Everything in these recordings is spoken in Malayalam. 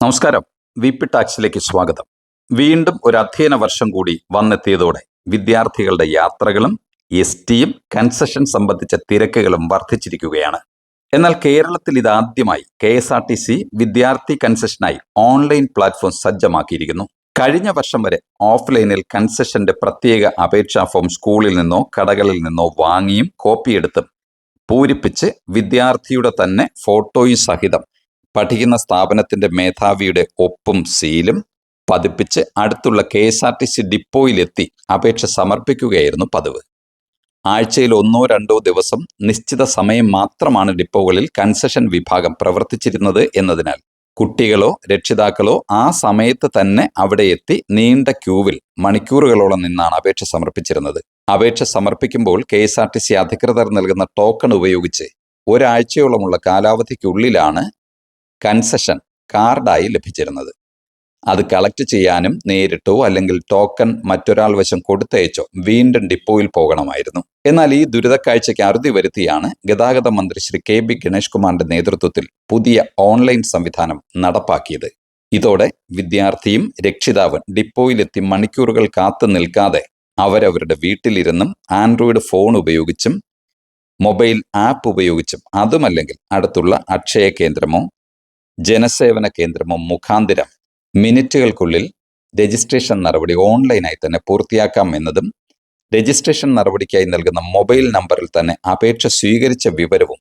നമസ്കാരം. വി പി ടാക്സിലേക്ക് സ്വാഗതം. വീണ്ടും ഒരു അധ്യയന വർഷം കൂടി വന്നെത്തിയതോടെ വിദ്യാർത്ഥികളുടെ യാത്രകളും എസ് ടിയും കൺസെഷൻ സംബന്ധിച്ച തിരക്കുകളും വർദ്ധിച്ചിരിക്കുകയാണ്. എന്നാൽ കേരളത്തിൽ ഇതാദ്യമായി K S R T C വിദ്യാർത്ഥി കൺസെഷനായി ഓൺലൈൻ പ്ലാറ്റ്ഫോം സജ്ജമാക്കിയിരിക്കുന്നു. കഴിഞ്ഞ വർഷം വരെ ഓഫ്ലൈനിൽ കൺസെഷന്റെ പ്രത്യേക അപേക്ഷാ ഫോം സ്കൂളിൽ നിന്നോ കടകളിൽ നിന്നോ വാങ്ങിയും കോപ്പിയെടുത്തും പൂരിപ്പിച്ച് വിദ്യാർത്ഥിയുടെ തന്നെ ഫോട്ടോയും സഹിതം പഠിക്കുന്ന സ്ഥാപനത്തിന്റെ മേധാവിയുടെ ഒപ്പും സീലും പതിപ്പിച്ച് അടുത്തുള്ള K S R T C ഡിപ്പോയിലെത്തി അപേക്ഷ സമർപ്പിക്കുകയായിരുന്നു പതിവ്. ആഴ്ചയിൽ ഒന്നോ രണ്ടോ ദിവസം നിശ്ചിത സമയം മാത്രമാണ് ഡിപ്പോകളിൽ കൺസെഷൻ വിഭാഗം പ്രവർത്തിച്ചിരുന്നത് എന്നതിനാൽ കുട്ടികളോ രക്ഷിതാക്കളോ ആ സമയത്ത് തന്നെ അവിടെ എത്തി നീണ്ട ക്യൂവിൽ മണിക്കൂറുകളോളം നിന്നാണ് അപേക്ഷ സമർപ്പിച്ചിരുന്നത്. അപേക്ഷ സമർപ്പിക്കുമ്പോൾ K S R T C അധികൃതർ നൽകുന്ന ടോക്കൺ ഉപയോഗിച്ച് ഒരാഴ്ചയോളമുള്ള കാലാവധിക്കുള്ളിലാണ് കൺസെഷൻ കാർഡായി ലഭിച്ചിരുന്നത്. അത് കളക്ട് ചെയ്യാനും നേരിട്ടോ അല്ലെങ്കിൽ ടോക്കൺ മറ്റൊരാൾ വശം കൊടുത്തയച്ചോ വീണ്ടും ഡിപ്പോയിൽ പോകണമായിരുന്നു. എന്നാൽ ഈ ദുരിതക്കാഴ്ചയ്ക്ക് അറുതി വരുത്തിയാണ് ഗതാഗത മന്ത്രി ശ്രീ കെ ബി ഗണേഷ് കുമാറിന്റെ നേതൃത്വത്തിൽ പുതിയ ഓൺലൈൻ സംവിധാനം നടപ്പാക്കിയത്. ഇതോടെ വിദ്യാർത്ഥിയും രക്ഷിതാവും ഡിപ്പോയിലെത്തി മണിക്കൂറുകൾ കാത്തു നിൽക്കാതെ അവരവരുടെ വീട്ടിലിരുന്നും ആൻഡ്രോയിഡ് ഫോൺ ഉപയോഗിച്ചും മൊബൈൽ ആപ്പ് ഉപയോഗിച്ചും അതുമല്ലെങ്കിൽ അടുത്തുള്ള അക്ഷയ കേന്ദ്രമോ ജനസേവന കേന്ദ്രമോ മുഖാന്തിരം മിനിറ്റുകൾക്കുള്ളിൽ രജിസ്ട്രേഷൻ നടപടി ഓൺലൈനായി തന്നെ പൂർത്തിയാക്കാം എന്നതും രജിസ്ട്രേഷൻ നടപടിക്കായി നൽകുന്ന മൊബൈൽ നമ്പറിൽ തന്നെ അപേക്ഷ സ്വീകരിച്ച വിവരവും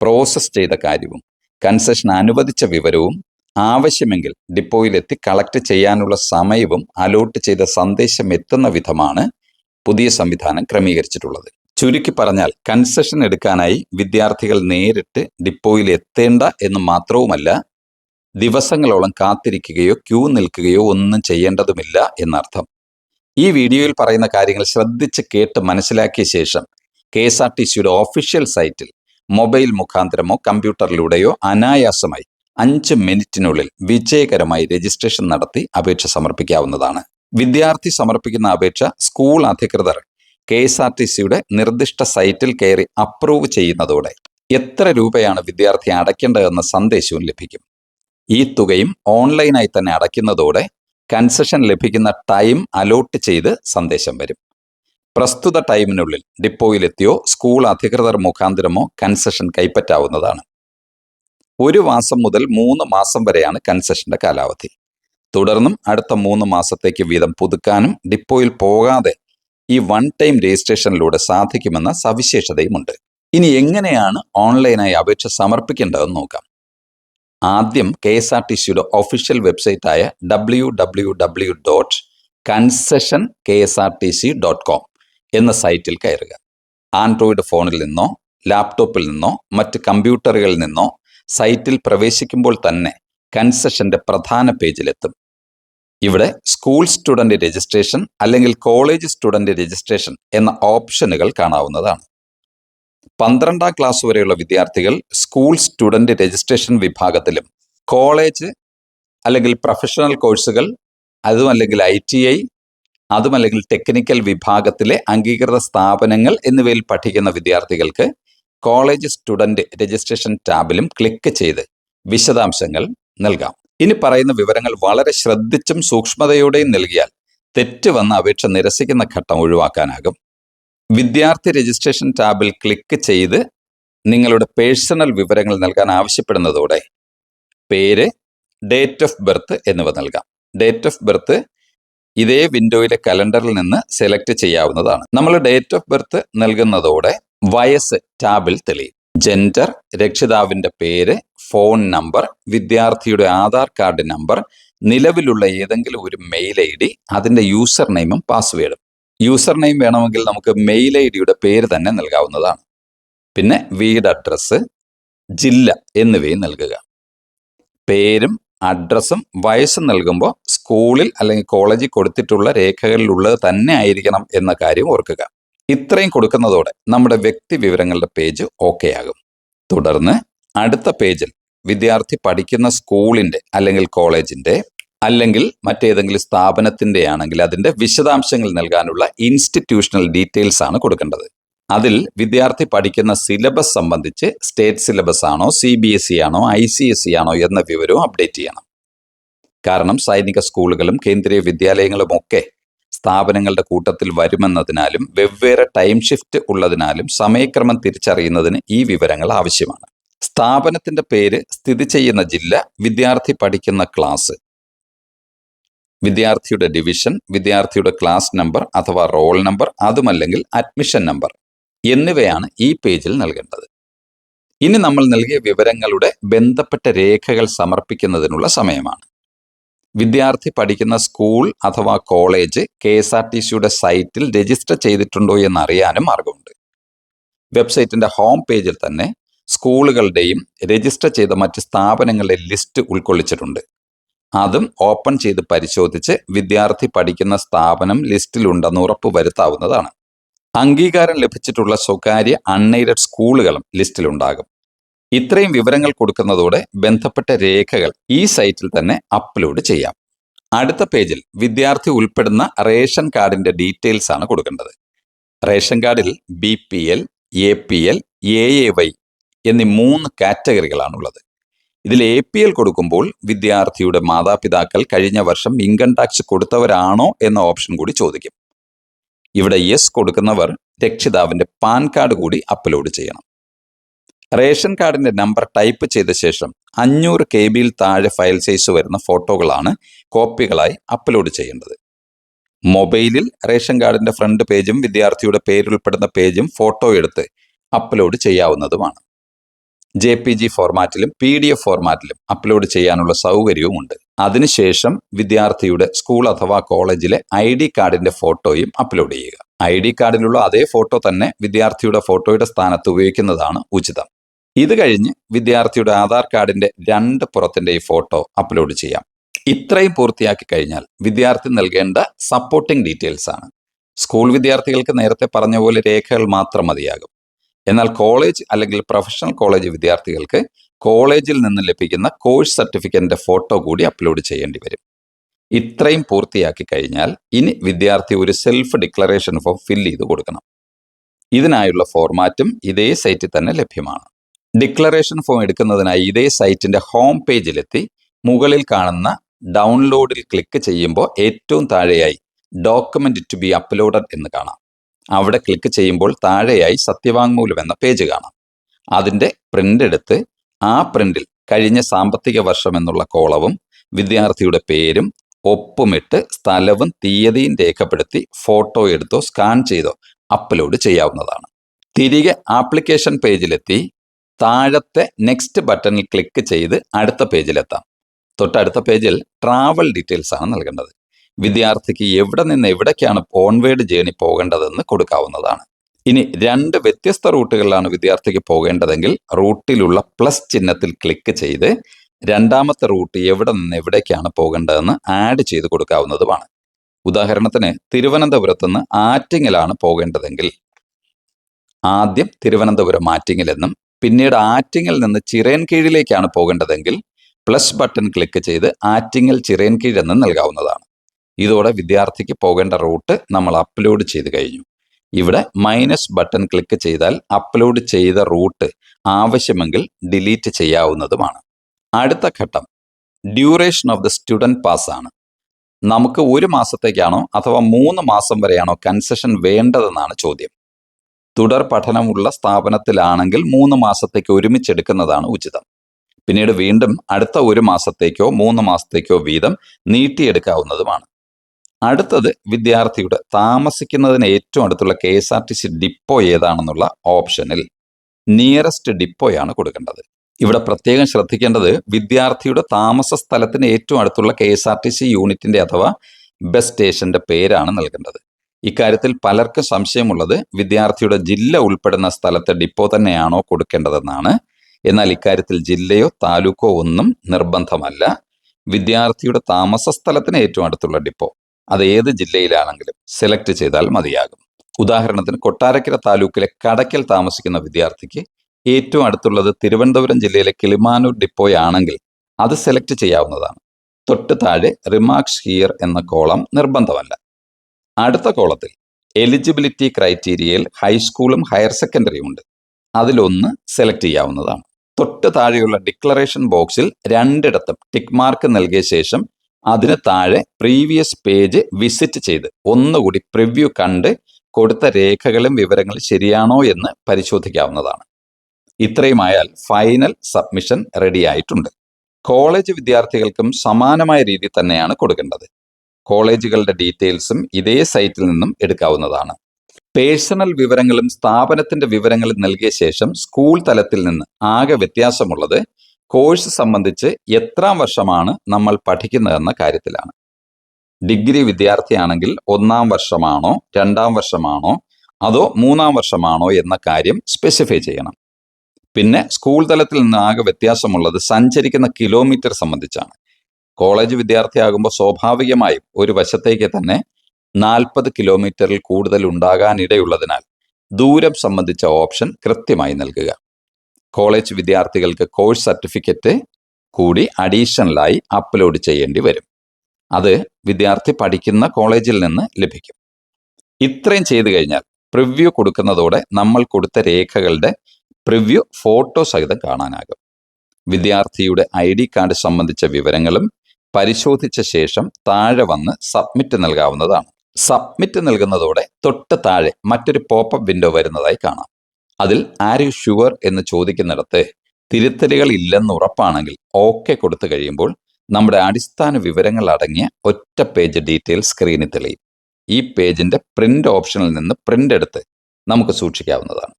പ്രോസസ് ചെയ്ത കാര്യവും കൺസെഷൻ അനുവദിച്ച വിവരവും ആവശ്യമെങ്കിൽ ഡിപ്പോയിലെത്തി കളക്ട് ചെയ്യാനുള്ള സമയവും അലോട്ട് ചെയ്ത സന്ദേശം എത്തുന്ന വിധമാണ് പുതിയ സംവിധാനം ക്രമീകരിച്ചിട്ടുള്ളത്. ചുരുക്കി പറഞ്ഞാൽ കൺസെഷൻ എടുക്കാനായി വിദ്യാർത്ഥികൾ നേരിട്ട് ഡിപ്പോയിൽ എത്തേണ്ട എന്ന് മാത്രവുമല്ല ദിവസങ്ങളോളം കാത്തിരിക്കുകയോ ക്യൂ നിൽക്കുകയോ ഒന്നും ചെയ്യേണ്ടതുമില്ല എന്നർത്ഥം. ഈ വീഡിയോയിൽ പറയുന്ന കാര്യങ്ങൾ ശ്രദ്ധിച്ച് കേട്ട് മനസ്സിലാക്കിയ ശേഷം കെ എസ് ആർ ടി സിയുടെ ഓഫീഷ്യൽ സൈറ്റിൽ മൊബൈൽ മുഖാന്തരമോ കമ്പ്യൂട്ടറിലൂടെയോ അനായാസമായി അഞ്ച് മിനിറ്റിനുള്ളിൽ വിജയകരമായി രജിസ്ട്രേഷൻ നടത്തി അപേക്ഷ സമർപ്പിക്കാവുന്നതാണ്. വിദ്യാർത്ഥി സമർപ്പിക്കുന്ന അപേക്ഷ സ്കൂൾ അധികൃതർ കെ എസ് ആർ ടി സിയുടെ നിർദ്ദിഷ്ട സൈറ്റിൽ കയറി അപ്രൂവ് ചെയ്യുന്നതോടെ എത്ര രൂപയാണ് വിദ്യാർത്ഥി അടയ്ക്കേണ്ടതെന്ന സന്ദേശവും ലഭിക്കും. ഈ തുകയും ഓൺലൈനായി തന്നെ അടയ്ക്കുന്നതോടെ കൺസെഷൻ ലഭിക്കുന്ന ടൈം അലോട്ട് ചെയ്ത് സന്ദേശം വരും. പ്രസ്തുത ടൈമിനുള്ളിൽ ഡിപ്പോയിലെത്തിയോ സ്കൂൾ അധികൃതർ മുഖാന്തരമോ കൺസെഷൻ കൈപ്പറ്റാവുന്നതാണ്. ഒരു മാസം മുതൽ മൂന്ന് മാസം വരെയാണ് കൺസെഷന്റെ കാലാവധി. തുടർന്നും അടുത്ത മൂന്ന് മാസത്തേക്ക് വീതം പുതുക്കാനും ഡിപ്പോയിൽ പോകാതെ ഈ വൺ ടൈം രജിസ്ട്രേഷനിലൂടെ സാധിക്കുമെന്ന സവിശേഷതയുമുണ്ട്. ഇനി എങ്ങനെയാണ് ഓൺലൈനായി അപേക്ഷ സമർപ്പിക്കേണ്ടതെന്ന് നോക്കാം. ആദ്യം കെ എസ് ആർ ടി സിയുടെ official വെബ്സൈറ്റായ W W W dot concession K S R T C dot com എന്ന സൈറ്റിൽ കയറുക. ആൻഡ്രോയിഡ് ഫോണിൽ നിന്നോ ലാപ്ടോപ്പിൽ നിന്നോ മറ്റ് കമ്പ്യൂട്ടറുകളിൽ നിന്നോ സൈറ്റിൽ പ്രവേശിക്കുമ്പോൾ തന്നെ കൺസെഷന്റെ പ്രധാന പേജിലെത്തും ഇവിടെ സ്കൂൾ സ്റ്റുഡന്റ് രജിസ്ട്രേഷൻ അല്ലെങ്കിൽ കോളേജ് സ്റ്റുഡന്റ് രജിസ്ട്രേഷൻ എന്ന ഓപ്ഷനുകൾ കാണാവുന്നതാണ്. പന്ത്രണ്ടാം ക്ലാസ് വരെയുള്ള വിദ്യാർത്ഥികൾ സ്കൂൾ സ്റ്റുഡന്റ് രജിസ്ട്രേഷൻ വിഭാഗത്തിലും കോളേജ് അല്ലെങ്കിൽ പ്രൊഫഷണൽ കോഴ്സുകൾ അതുമല്ലെങ്കിൽ ഐ ടി ഐ അതുമല്ലെങ്കിൽ ടെക്നിക്കൽ വിഭാഗത്തിലെ അംഗീകൃത സ്ഥാപനങ്ങൾ എന്നിവയിൽ പഠിക്കുന്ന വിദ്യാർത്ഥികൾക്ക് കോളേജ് സ്റ്റുഡന്റ് രജിസ്ട്രേഷൻ ടാബിലും ക്ലിക്ക് ചെയ്ത് വിശദാംശങ്ങൾ നൽകാം. ഇനി പറയുന്ന വിവരങ്ങൾ വളരെ ശ്രദ്ധിച്ചും സൂക്ഷ്മതയോടെയും നൽകിയാൽ തെറ്റ് വന്ന അപേക്ഷ നിരസിക്കുന്ന ഘട്ടം ഒഴിവാക്കാനാകും. വിദ്യാർത്ഥി രജിസ്ട്രേഷൻ ടാബിൽ ക്ലിക്ക് ചെയ്ത് നിങ്ങളുടെ പേഴ്സണൽ വിവരങ്ങൾ നൽകാൻ ആവശ്യപ്പെടുന്നതോടെ പേര് ഡേറ്റ് ഓഫ് ബർത്ത് എന്നിവ നൽകാം. ഡേറ്റ് ഓഫ് ബർത്ത് ഇതേ വിൻഡോയിലെ കലണ്ടറിൽ നിന്ന് സെലക്ട് ചെയ്യാവുന്നതാണ്. നമ്മൾ ഡേറ്റ് ഓഫ് ബർത്ത് നൽകുന്നതോടെ വയസ്സ് ടാബിൽ തെളിയും. ജെൻഡർ രക്ഷിതാവിന്റെ പേര് ഫോൺ നമ്പർ വിദ്യാർത്ഥിയുടെ ആധാർ കാർഡ് നമ്പർ നിലവിലുള്ള ഏതെങ്കിലും ഒരു മെയിൽ ഐ ഡി അതിന്റെ യൂസർ നെയിമും പാസ്വേഡും യൂസർ നെയിം വേണമെങ്കിൽ നമുക്ക് മെയിൽ ഐ ഡിയുടെ പേര് തന്നെ നൽകാവുന്നതാണ്. പിന്നെ വീട് അഡ്രസ്സ് ജില്ല എന്നിവയും നൽകുക. പേരും അഡ്രസ്സും വയസ്സും നൽകുമ്പോൾ സ്കൂളിൽ അല്ലെങ്കിൽ കോളേജിൽ കൊടുത്തിട്ടുള്ള രേഖകളിലുള്ളത് തന്നെ ആയിരിക്കണം എന്ന കാര്യം ഓർക്കുക. ഇത്രയും കൊടുക്കുന്നതോടെ നമ്മുടെ വ്യക്തി വിവരങ്ങളുടെ പേജ് ഓക്കെ ആകും. തുടർന്ന് അടുത്ത പേജിൽ വിദ്യാർത്ഥി പഠിക്കുന്ന സ്കൂളിന്റെ അല്ലെങ്കിൽ കോളേജിന്റെ അല്ലെങ്കിൽ മറ്റേതെങ്കിലും സ്ഥാപനത്തിന്റെ ആണെങ്കിൽ അതിന്റെ വിശദാംശങ്ങൾ നൽകാനുള്ള ഇൻസ്റ്റിറ്റ്യൂഷണൽ ഡീറ്റെയിൽസ് ആണ് കൊടുക്കേണ്ടത്. അതിൽ വിദ്യാർത്ഥി പഠിക്കുന്ന സിലബസ് സംബന്ധിച്ച് സ്റ്റേറ്റ് സിലബസ് ആണോ സി ബി എസ് ഇ ആണോ ഐ സി എസ് ഇ ആണോ എന്ന വിവരവും അപ്ഡേറ്റ് ചെയ്യണം. കാരണം സൈനിക സ്കൂളുകളും കേന്ദ്രീയ വിദ്യാലയങ്ങളും ഒക്കെ സ്ഥാപനങ്ങളുടെ കൂട്ടത്തിൽ വരുമെന്നതിനാലും വെവ്വേറെ ടൈം ഷിഫ്റ്റ് ഉള്ളതിനാലും സമയക്രമം തിരിച്ചറിയുന്നതിന് ഈ വിവരങ്ങൾ ആവശ്യമാണ്. സ്ഥാപനത്തിന്റെ പേര് സ്ഥിതി ചെയ്യുന്ന ജില്ല വിദ്യാർത്ഥി പഠിക്കുന്ന ക്ലാസ് വിദ്യാർത്ഥിയുടെ ഡിവിഷൻ വിദ്യാർത്ഥിയുടെ ക്ലാസ് നമ്പർ അഥവാ റോൾ നമ്പർ അതുമല്ലെങ്കിൽ അഡ്മിഷൻ നമ്പർ എന്നിവയാണ് ഈ പേജിൽ നൽകേണ്ടത്. ഇനി നമ്മൾ നൽകിയ വിവരങ്ങളുടെ ബന്ധപ്പെട്ട രേഖകൾ സമർപ്പിക്കുന്നതിനുള്ള സമയമാണ്. വിദ്യാർത്ഥി പഠിക്കുന്ന സ്കൂൾ അഥവാ college K S R T സിയുടെ സൈറ്റിൽ രജിസ്റ്റർ ചെയ്തിട്ടുണ്ടോ എന്ന് അറിയാനും മാർഗമുണ്ട് വെബ്സൈറ്റിന്റെ ഹോം പേജിൽ തന്നെ സ്കൂളുകളുടെയും രജിസ്റ്റർ ചെയ്ത മറ്റ് സ്ഥാപനങ്ങളുടെ ലിസ്റ്റ് ഉൾക്കൊള്ളിച്ചിട്ടുണ്ട്. അതും ഓപ്പൺ ചെയ്ത് പരിശോധിച്ച് വിദ്യാർത്ഥി പഠിക്കുന്ന സ്ഥാപനം ലിസ്റ്റിലുണ്ടെന്ന് ഉറപ്പ് വരുത്താവുന്നതാണ് അംഗീകാരം ലഭിച്ചിട്ടുള്ള സ്വകാര്യ അൺഎയ്ഡഡ് സ്കൂളുകളും ലിസ്റ്റിലുണ്ടാകും. ഇത്രയും വിവരങ്ങൾ കൊടുക്കുന്നതോടെ ബന്ധപ്പെട്ട രേഖകൾ ഈ സൈറ്റിൽ തന്നെ അപ്ലോഡ് ചെയ്യാം. അടുത്ത പേജിൽ വിദ്യാർത്ഥി ഉൾപ്പെടുന്ന റേഷൻ കാർഡിന്റെ ഡീറ്റെയിൽസ് ആണ് കൊടുക്കേണ്ടത്. റേഷൻ കാർഡിൽ B P L A P L A A Y എന്നീ മൂന്ന് കാറ്റഗറികളാണുള്ളത്. ഇതിൽ എ പി എൽ കൊടുക്കുമ്പോൾ വിദ്യാർത്ഥിയുടെ മാതാപിതാക്കൾ കഴിഞ്ഞ വർഷം ഇൻകം ടാക്സ് കൊടുത്തവരാണോ എന്ന ഓപ്ഷൻ കൂടി ചോദിക്കും. ഇവിടെ യെസ് കൊടുക്കുന്നവർ രക്ഷിതാവിന്റെ പാൻ കാർഡ് കൂടി അപ്ലോഡ് ചെയ്യണം. റേഷൻ കാർഡിന്റെ നമ്പർ ടൈപ്പ് ചെയ്ത ശേഷം അഞ്ഞൂറ് കെ ബിയിൽ താഴെ ഫയൽ സൈസ് വരുന്ന ഫോട്ടോകളാണ് കോപ്പികളായി അപ്ലോഡ് ചെയ്യേണ്ടത്. മൊബൈലിൽ റേഷൻ കാർഡിന്റെ ഫ്രണ്ട് പേജും വിദ്യാർത്ഥിയുടെ പേരുൾപ്പെടുന്ന പേജും ഫോട്ടോ എടുത്ത് അപ്ലോഡ് ചെയ്യാവുന്നതുമാണ്. ജെ പി ജി ഫോർമാറ്റിലും പി ഡി എഫ് ഫോർമാറ്റിലും അപ്ലോഡ് ചെയ്യാനുള്ള സൗകര്യവും ഉണ്ട്. അതിനുശേഷം വിദ്യാർത്ഥിയുടെ സ്കൂൾ അഥവാ കോളേജിലെ ഐ ഡി കാർഡിന്റെ ഫോട്ടോയും അപ്ലോഡ് ചെയ്യുക. ഐ ഡി കാർഡിലുള്ള അതേ ഫോട്ടോ തന്നെ വിദ്യാർത്ഥിയുടെ ഫോട്ടോയുടെ സ്ഥാനത്ത് ഉപയോഗിക്കുന്നതാണ് ഉചിതം. ഇത് കഴിഞ്ഞ് വിദ്യാർത്ഥിയുടെ ആധാർ കാർഡിന്റെ രണ്ട് പുറത്തിന്റെ ഈ ഫോട്ടോ അപ്ലോഡ് ചെയ്യാം. ഇത്രയും പൂർത്തിയാക്കി കഴിഞ്ഞാൽ വിദ്യാർത്ഥി നൽകേണ്ട സപ്പോർട്ടിംഗ് ഡീറ്റെയിൽസ് ആണ്. സ്കൂൾ വിദ്യാർത്ഥികൾക്ക് നേരത്തെ പറഞ്ഞ പോലെ രേഖകൾ മാത്രം മതിയാകും. എന്നാൽ കോളേജ് അല്ലെങ്കിൽ പ്രൊഫഷണൽ കോളേജ് വിദ്യാർത്ഥികൾക്ക് കോളേജിൽ നിന്ന് ലഭിക്കുന്ന കോഴ്സ് സർട്ടിഫിക്കറ്റിന്റെ ഫോട്ടോ കൂടി അപ്ലോഡ് ചെയ്യേണ്ടി വരും. ഇത്രയും പൂർത്തിയാക്കി കഴിഞ്ഞാൽ ഇനി വിദ്യാർത്ഥി ഒരു സെൽഫ് ഡിക്ലറേഷൻ ഫോം ഫില്ല് ചെയ്ത് കൊടുക്കണം. ഇതിനായുള്ള ഫോർമാറ്റും ഇതേ സൈറ്റിൽ തന്നെ ലഭ്യമാണ്. ഡിക്ലറേഷൻ ഫോം എടുക്കുന്നതിനായി ഇതേ സൈറ്റിന്റെ ഹോം പേജിലെത്തി മുകളിൽ കാണുന്ന ഡൗൺലോഡിൽ ക്ലിക്ക് ചെയ്യുമ്പോൾ ഏറ്റവും താഴെയായി ഡോക്യുമെന്റ് ടു ബി അപ്ലോഡഡ് എന്ന് കാണാം. അവിടെ ക്ലിക്ക് ചെയ്യുമ്പോൾ താഴെയായി സത്യവാങ്മൂലം എന്ന പേജ് കാണാം. അതിന്റെ പ്രിന്റ് എടുത്ത് ആ പ്രിന്റിൽ കഴിഞ്ഞ സാമ്പത്തിക വർഷം എന്നുള്ള കോളവും വിദ്യാർത്ഥിയുടെ പേരും ഒപ്പുമിട്ട് സ്ഥലവും തീയതിയും രേഖപ്പെടുത്തി ഫോട്ടോ എടുത്തോ സ്കാൻ ചെയ്തോ അപ്ലോഡ് ചെയ്യാവുന്നതാണ്. തിരികെ ആപ്ലിക്കേഷൻ പേജിലെത്തി താഴത്തെ നെക്സ്റ്റ് ബട്ടണിൽ ക്ലിക്ക് ചെയ്ത് അടുത്ത പേജിലെത്താം തൊട്ടടുത്ത പേജിൽ ട്രാവൽ ഡീറ്റെയിൽസ് ആണ് നൽകേണ്ടത്. വിദ്യാർത്ഥിക്ക് എവിടെ നിന്ന് എവിടേക്കാണ് ഓൺവേഡ് ജേണി പോകേണ്ടതെന്ന് കൊടുക്കാവുന്നതാണ്. ഇനി രണ്ട് വ്യത്യസ്ത റൂട്ടുകളിലാണ് വിദ്യാർത്ഥിക്ക് പോകേണ്ടതെങ്കിൽ റൂട്ടിലുള്ള പ്ലസ് ചിഹ്നത്തിൽ ക്ലിക്ക് ചെയ്ത് രണ്ടാമത്തെ റൂട്ട് എവിടെ നിന്ന് എവിടേക്കാണ് പോകേണ്ടതെന്ന് ആഡ് ചെയ്ത് കൊടുക്കാവുന്നതുമാണ്. ഉദാഹരണത്തിന് തിരുവനന്തപുരത്ത് നിന്ന് ആറ്റിങ്ങിലാണ് പോകേണ്ടതെങ്കിൽ ആദ്യം തിരുവനന്തപുരം ആറ്റിങ്ങലെന്നും പിന്നീട് ആറ്റിങ്ങിൽ നിന്ന് ചിറയൻ കീഴിലേക്കാണ് പോകേണ്ടതെങ്കിൽ പ്ലസ് ബട്ടൺ ക്ലിക്ക് ചെയ്ത് ആറ്റിങ്ങൽ ചിറയൻ കീഴെന്ന് നൽകാവുന്നതാണ്. ഇതോടെ വിദ്യാർത്ഥിക്ക് പോകേണ്ട റൂട്ട് നമ്മൾ അപ്ലോഡ് ചെയ്ത് കഴിഞ്ഞു. ഇവിടെ മൈനസ് ബട്ടൺ ക്ലിക്ക് ചെയ്താൽ അപ്ലോഡ് ചെയ്ത റൂട്ട് ആവശ്യമെങ്കിൽ ഡിലീറ്റ് ചെയ്യാവുന്നതുമാണ്. അടുത്ത ഘട്ടം. Duration of the student pass ആണ്. നമുക്ക് ഒരു മാസത്തേക്കാണോ അഥവാ മൂന്ന് മാസം വരെയാണോ കൺസെഷൻ വേണ്ടതെന്നാണ് ചോദ്യം. തുടർ പഠനമുള്ള സ്ഥാപനത്തിലാണെങ്കിൽ മൂന്ന് മാസത്തേക്ക് ഒരുമിച്ചെടുക്കുന്നതാണ് ഉചിതം. പിന്നീട് വീണ്ടും അടുത്ത ഒരു മാസത്തേക്കോ മൂന്ന് മാസത്തേക്കോ വീതം നീട്ടിയെടുക്കാവുന്നതുമാണ്. അടുത്തത് വിദ്യാർത്ഥിയുടെ താമസിക്കുന്നതിന് ഏറ്റവും അടുത്തുള്ള K S R T C depot ഏതാണെന്നുള്ള ഓപ്ഷനിൽ നിയറസ്റ്റ് ഡിപ്പോയാണ് കൊടുക്കേണ്ടത്. ഇവിടെ പ്രത്യേകം ശ്രദ്ധിക്കേണ്ടത് വിദ്യാർത്ഥിയുടെ താമസ സ്ഥലത്തിന് ഏറ്റവും അടുത്തുള്ള K S R T C യൂണിറ്റിന്റെ അഥവാ ബസ് സ്റ്റേഷന്റെ പേരാണ് നൽകേണ്ടത്. ഇക്കാര്യത്തിൽ പലർക്കും സംശയമുള്ളത് വിദ്യാർത്ഥിയുടെ ജില്ല ഉൾപ്പെടുന്ന സ്ഥലത്തെ ഡിപ്പോ തന്നെയാണോ കൊടുക്കേണ്ടതെന്നാണ്. എന്നാൽ ഇക്കാര്യത്തിൽ ജില്ലയോ താലൂക്കോ ഒന്നും നിർബന്ധമല്ല. വിദ്യാർത്ഥിയുടെ താമസ സ്ഥലത്തിന് ഏറ്റവും അടുത്തുള്ള ഡിപ്പോ. അത് ഏത് ജില്ലയിലാണെങ്കിലും സെലക്ട് ചെയ്താൽ മതിയാകും. ഉദാഹരണത്തിന് കൊട്ടാരക്കര താലൂക്കിലെ കടക്കൽ താമസിക്കുന്ന വിദ്യാർത്ഥിക്ക് ഏറ്റവും അടുത്തുള്ളത് തിരുവനന്തപുരം ജില്ലയിലെ കിളിമാനൂർ ഡിപ്പോയാണെങ്കിൽ അത് സെലക്ട് ചെയ്യാവുന്നതാണ്. തൊട്ട് താഴെ റിമാർക്സ് ഹിയർ എന്ന കോളം നിർബന്ധമല്ല. അടുത്ത കോളത്തിൽ എലിജിബിലിറ്റി ക്രൈറ്റീരിയയിൽ ഹൈസ്കൂളും ഹയർ സെക്കൻഡറിയും ഉണ്ട്. അതിലൊന്ന് സെലക്ട് ചെയ്യാവുന്നതാണ്. തൊട്ട് താഴെയുള്ള ഡിക്ലറേഷൻ ബോക്സിൽ രണ്ടിടത്തും ടിക്ക് മാർക്ക് നൽകിയ ശേഷം അതിന് താഴെ പ്രീവിയസ് പേജ് വിസിറ്റ് ചെയ്ത് ഒന്നുകൂടി പ്രിവ്യൂ കണ്ട് കൊടുത്ത രേഖകളും വിവരങ്ങളും ശരിയാണോ എന്ന് പരിശോധിക്കാവുന്നതാണ്. ഇത്രയുമായാൽ ഫൈനൽ സബ്മിഷൻ റെഡി ആയിട്ടുണ്ട്. കോളേജ് വിദ്യാർത്ഥികൾക്കും സമാനമായ രീതി തന്നെയാണ് കൊടുക്കേണ്ടത്. കോളേജുകളുടെ ഡീറ്റെയിൽസും ഇതേ സൈറ്റിൽ നിന്നും എടുക്കാവുന്നതാണ്. പേഴ്സണൽ വിവരങ്ങളും സ്ഥാപനത്തിന്റെ വിവരങ്ങളും നൽകിയ ശേഷം സ്കൂൾ തലത്തിൽ നിന്ന് ആകെ വ്യത്യാസമുള്ളത് കോഴ്സ് സംബന്ധിച്ച് എത്രാം വർഷമാണ് നമ്മൾ പഠിക്കുന്നതെന്ന കാര്യത്തിലാണ്. ഡിഗ്രി വിദ്യാർത്ഥിയാണെങ്കിൽ ഒന്നാം വർഷമാണോ രണ്ടാം വർഷമാണോ അതോ മൂന്നാം വർഷമാണോ എന്ന കാര്യം സ്പെസിഫൈ ചെയ്യണം. പിന്നെ സ്കൂൾ തലത്തിൽ നിന്ന് ആകെ വ്യത്യാസമുള്ളത് സഞ്ചരിക്കുന്ന കിലോമീറ്റർ സംബന്ധിച്ചാണ്. കോളേജ് വിദ്യാർത്ഥിയാകുമ്പോൾ സ്വാഭാവികമായും ഒരു വശത്തേക്ക് തന്നെ നാൽപ്പത് കിലോമീറ്ററിൽ കൂടുതൽ ഉണ്ടാകാനിടയുള്ളതിനാൽ ദൂരം സംബന്ധിച്ച ഓപ്ഷൻ കൃത്യമായി നൽകുക. കോളേജ് വിദ്യാർത്ഥികൾക്ക് കോഴ്സ് സർട്ടിഫിക്കറ്റ് കൂടി അഡീഷണലായി അപ്ലോഡ് ചെയ്യേണ്ടി വരും. അത് വിദ്യാർത്ഥി പഠിക്കുന്ന കോളേജിൽ നിന്ന് ലഭിക്കും. ഇത്രയും ചെയ്തു കഴിഞ്ഞാൽ പ്രിവ്യൂ കൊടുക്കുന്നതോടെ നമ്മൾ കൊടുത്ത രേഖകളുടെ പ്രിവ്യൂ ഫോട്ടോ സഹിതം കാണാനാകും. വിദ്യാർത്ഥിയുടെ ഐ ഡി കാർഡ് സംബന്ധിച്ച വിവരങ്ങളും പരിശോധിച്ച ശേഷം താഴെ വന്ന് സബ്മിറ്റ് നൽകാവുന്നതാണ്. സബ്മിറ്റ് നൽകുന്നതോടെ തൊട്ട് താഴെ മറ്റൊരു പോപ്പപ്പ് വിൻഡോ വരുന്നതായി കാണാം. അതിൽ ആര് ഷുവർ എന്ന് ചോദിക്കുന്നിടത്ത് തിരുത്തലുകൾ ഇല്ലെന്ന് ഉറപ്പാണെങ്കിൽ ഓക്കെ കൊടുത്തു കഴിയുമ്പോൾ നമ്മുടെ അടിസ്ഥാന വിവരങ്ങൾ അടങ്ങിയ ഒറ്റ പേജ് ഡീറ്റെയിൽ സ്ക്രീനിൽ തെളിയും. ഈ പേജിന്റെ പ്രിന്റ് ഓപ്ഷനിൽ നിന്ന് പ്രിന്റ് എടുത്ത് നമുക്ക് സൂക്ഷിക്കാവുന്നതാണ്.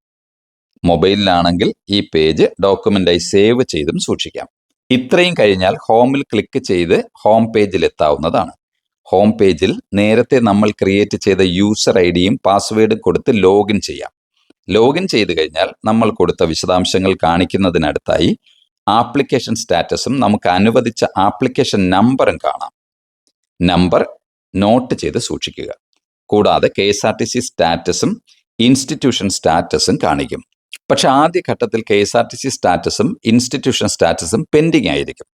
മൊബൈലിലാണെങ്കിൽ ഈ പേജ് ഡോക്യുമെന്റായി സേവ് ചെയ്തും സൂക്ഷിക്കാം. ഇത്രയും കഴിഞ്ഞാൽ ഹോമിൽ ക്ലിക്ക് ചെയ്ത് ഹോം പേജിൽ എത്താവുന്നതാണ്. ഹോം പേജിൽ നേരത്തെ നമ്മൾ ക്രിയേറ്റ് ചെയ്ത യൂസർ ഐ ഡിയും പാസ്വേഡും കൊടുത്ത് ലോഗിൻ ചെയ്യാം. ലോഗിൻ ചെയ്തു കഴിഞ്ഞാൽ നമ്മൾ കൊടുത്ത വിശദാംശങ്ങൾ കാണിക്കുന്നതിനടുത്തായി ആപ്ലിക്കേഷൻ സ്റ്റാറ്റസും നമുക്ക് അനുവദിച്ച ആപ്ലിക്കേഷൻ നമ്പറും കാണാം. നമ്പർ നോട്ട് ചെയ്ത് സൂക്ഷിക്കുക. കൂടാതെ K S R T C സ്റ്റാറ്റസും institution സ്റ്റാറ്റസും കാണിക്കും. പക്ഷെ ആദ്യ ഘട്ടത്തിൽ K S R T C സ്റ്റാറ്റസും institution സ്റ്റാറ്റസും പെൻഡിങ് ആയിരിക്കും.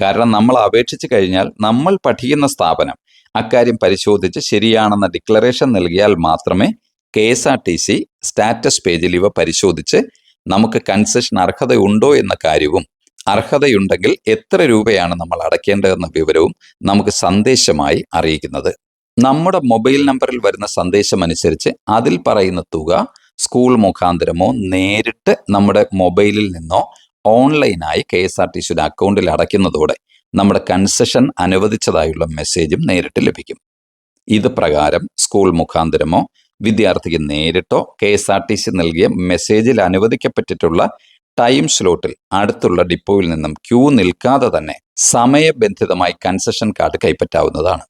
കാരണം നമ്മൾ അപേക്ഷിച്ചു കഴിഞ്ഞാൽ നമ്മൾ പഠിക്കുന്ന സ്ഥാപനം അക്കാര്യം പരിശോധിച്ച് ശരിയാണെന്ന ഡിക്ലറേഷൻ നൽകിയാൽ മാത്രമേ K S R T C status പേജിൽ ഇവ പരിശോധിച്ച് നമുക്ക് കൺസെഷൻ അർഹതയുണ്ടോ എന്ന കാര്യവും അർഹതയുണ്ടെങ്കിൽ എത്ര രൂപയാണ് നമ്മൾ അടയ്ക്കേണ്ടതെന്ന വിവരവും നമുക്ക് സന്ദേശമായി അറിയിക്കുന്നത്. നമ്മുടെ മൊബൈൽ നമ്പറിൽ വരുന്ന സന്ദേശം അനുസരിച്ച് അതിൽ പറയുന്ന തുക സ്കൂൾ മുഖാന്തരമോ നേരിട്ട് നമ്മുടെ മൊബൈലിൽ നിന്നോ ഓൺലൈനായി കെ എസ് ആർ ടി സിയുടെ അക്കൗണ്ടിൽ അടയ്ക്കുന്നതോടെ നമ്മുടെ കൺസെഷൻ അനുവദിച്ചതായുള്ള മെസ്സേജും നേരിട്ട് ലഭിക്കും. ഇത് പ്രകാരം സ്കൂൾ മുഖാന്തരമോ വിദ്യാർത്ഥിക്ക് നേരിട്ടോ K S R T C നൽകിയ മെസ്സേജിൽ അനുവദിക്കപ്പെട്ടിട്ടുള്ള ടൈം സ്ലോട്ടിൽ അടുത്തുള്ള ഡിപ്പോയിൽ നിന്നും ക്യൂ നിൽക്കാതെ തന്നെ സമയബന്ധിതമായി കൺസെഷൻ കാർഡ് കൈപ്പറ്റാവുന്നതാണ്.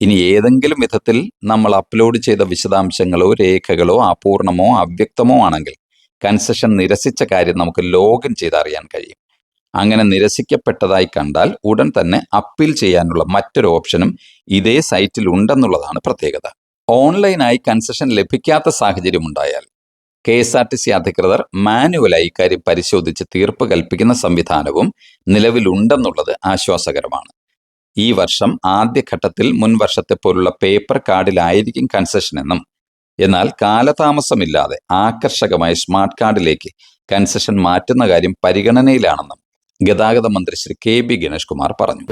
ഇനി ഏതെങ്കിലും വിധത്തിൽ നമ്മൾ അപ്ലോഡ് ചെയ്ത വിശദാംശങ്ങളോ രേഖകളോ അപൂർണമോ അവ്യക്തമോ ആണെങ്കിൽ കൺസെഷൻ നിരസിച്ച കാര്യം നമുക്ക് ലോഗിൻ ചെയ്ത് അറിയാൻ കഴിയും. അങ്ങനെ നിരസിക്കപ്പെട്ടതായി കണ്ടാൽ ഉടൻ തന്നെ അപ്പീൽ ചെയ്യാനുള്ള മറ്റൊരു ഓപ്ഷനും ഇതേ സൈറ്റിൽ ഉണ്ടെന്നുള്ളതാണ് പ്രത്യേകത. ഓൺലൈനായി കൺസെഷൻ ലഭിക്കാത്ത സാഹചര്യം ഉണ്ടായാൽ K S R T C അധികൃതർ മാനുവലായി ഇക്കാര്യം പരിശോധിച്ച് തീർപ്പ് കൽപ്പിക്കുന്ന സംവിധാനവും നിലവിലുണ്ടെന്നുള്ളത് ആശ്വാസകരമാണ്. ഈ വർഷം ആദ്യഘട്ടത്തിൽ മുൻ വർഷത്തെ പോലുള്ള പേപ്പർ കാർഡിലായിരിക്കും കൺസെഷൻ എന്നും എന്നാൽ കാലതാമസമില്ലാതെ ആകർഷകമായ സ്മാർട്ട് കാർഡിലേക്ക് കൺസെഷൻ മാറ്റുന്ന കാര്യം പരിഗണനയിലാണെന്നും ഗതാഗത മന്ത്രി ശ്രീ കെ ബി ഗണേഷ് കുമാർ പറഞ്ഞു.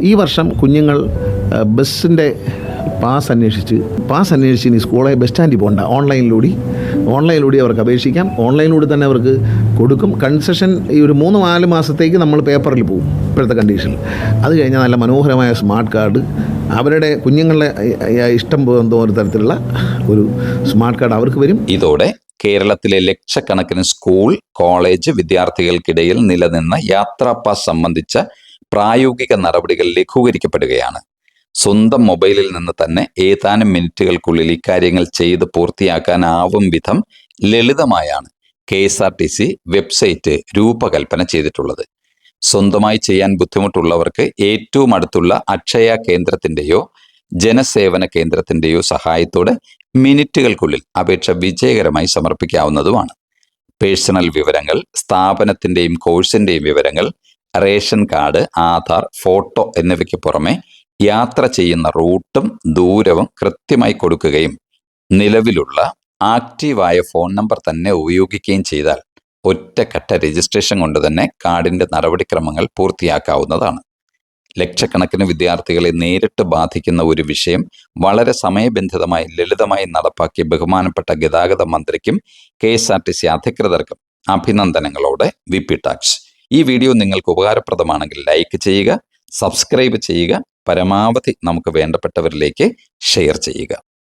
ഈ വർഷം കുഞ്ഞുങ്ങൾ ബസ്സിന്റെ പാസ് അന്വേഷിച്ച് പാസ് അന്വേഷിച്ച് ഇനി സ്കൂളെ ബസ് സ്റ്റാൻഡിൽ പോകണ്ട. ഓൺലൈനിലൂടെ. ഓൺലൈനിലൂടെ അവർക്ക് അപേക്ഷിക്കാം. ഓൺലൈനിലൂടെ തന്നെ അവർക്ക് കൊടുക്കും. കൺസെഷൻ ഈ ഒരു മൂന്ന് നാല് മാസത്തേക്ക് നമ്മൾ പേപ്പറിൽ പോകും ഇപ്പോഴത്തെ കണ്ടീഷനിൽ. അത് കഴിഞ്ഞാൽ നല്ല മനോഹരമായ സ്മാർട്ട് കാർഡ്. അവരുടെ കുഞ്ഞുങ്ങളുടെ ഇഷ്ടം തോന്നുന്ന തരത്തിലുള്ള ഒരു സ്മാർട്ട് കാർഡ് അവർക്ക് വരും. ഇതോടെ കേരളത്തിലെ ലക്ഷക്കണക്കിന് സ്കൂൾ കോളേജ് വിദ്യാർത്ഥികൾക്കിടയിൽ നിലനിന്ന യാത്രാ പാസ് സംബന്ധിച്ച പ്രായോഗിക നടപടികൾ ലഘൂകരിക്കപ്പെടുകയാണ്. സ്വന്തം മൊബൈലിൽ നിന്ന് തന്നെ ഏതാനും മിനിറ്റുകൾക്കുള്ളിൽ ഇക്കാര്യങ്ങൾ ചെയ്ത് പൂർത്തിയാക്കാനാവും വിധം ലളിതമായാണ് K S R T C website രൂപകൽപ്പന ചെയ്തിട്ടുള്ളത്. സ്വന്തമായി ചെയ്യാൻ ബുദ്ധിമുട്ടുള്ളവർക്ക് ഏറ്റവും അടുത്തുള്ള അക്ഷയ കേന്ദ്രത്തിന്റെയോ ജനസേവന കേന്ദ്രത്തിന്റെയോ സഹായത്തോടെ മിനിറ്റുകൾക്കുള്ളിൽ അപേക്ഷ വിജയകരമായി സമർപ്പിക്കാവുന്നതുമാണ്. പേഴ്സണൽ വിവരങ്ങൾ സ്ഥാപനത്തിന്റെയും കോഴ്സിന്റെയും വിവരങ്ങൾ റേഷൻ കാർഡ് ആധാർ ഫോട്ടോ എന്നിവയ്ക്ക് പുറമെ യാത്ര ചെയ്യുന്ന റൂട്ടും ദൂരവും കൃത്യമായി കൊടുക്കുകയും നിലവിലുള്ള ആക്റ്റീവായ ഫോൺ നമ്പർ തന്നെ ഉപയോഗിക്കുകയും ചെയ്താൽ ഒറ്റഘട്ട രജിസ്ട്രേഷൻ കൊണ്ട് തന്നെ കാർഡിന്റെ നടപടിക്രമങ്ങൾ പൂർത്തിയാക്കാവുന്നതാണ്. ലക്ഷക്കണക്കിന് വിദ്യാർത്ഥികളെ നേരിട്ട് ബാധിക്കുന്ന ഒരു വിഷയം വളരെ സമയബന്ധിതമായി ലളിതമായി നടപ്പാക്കിയ ബഹുമാനപ്പെട്ട ഗതാഗത മന്ത്രിക്കും K S R T C അധികൃതർക്കും അഭിനന്ദനങ്ങളോടെ വി പി ടാക്സ്. ഈ വീഡിയോ നിങ്ങൾക്ക് ഉപകാരപ്രദമാണെങ്കിൽ ലൈക്ക് ചെയ്യുക സബ്സ്ക്രൈബ് ചെയ്യുക പരമാവധി നമുക്ക് വേണ്ടപ്പെട്ടവരിലേക്ക് ഷെയർ ചെയ്യുക.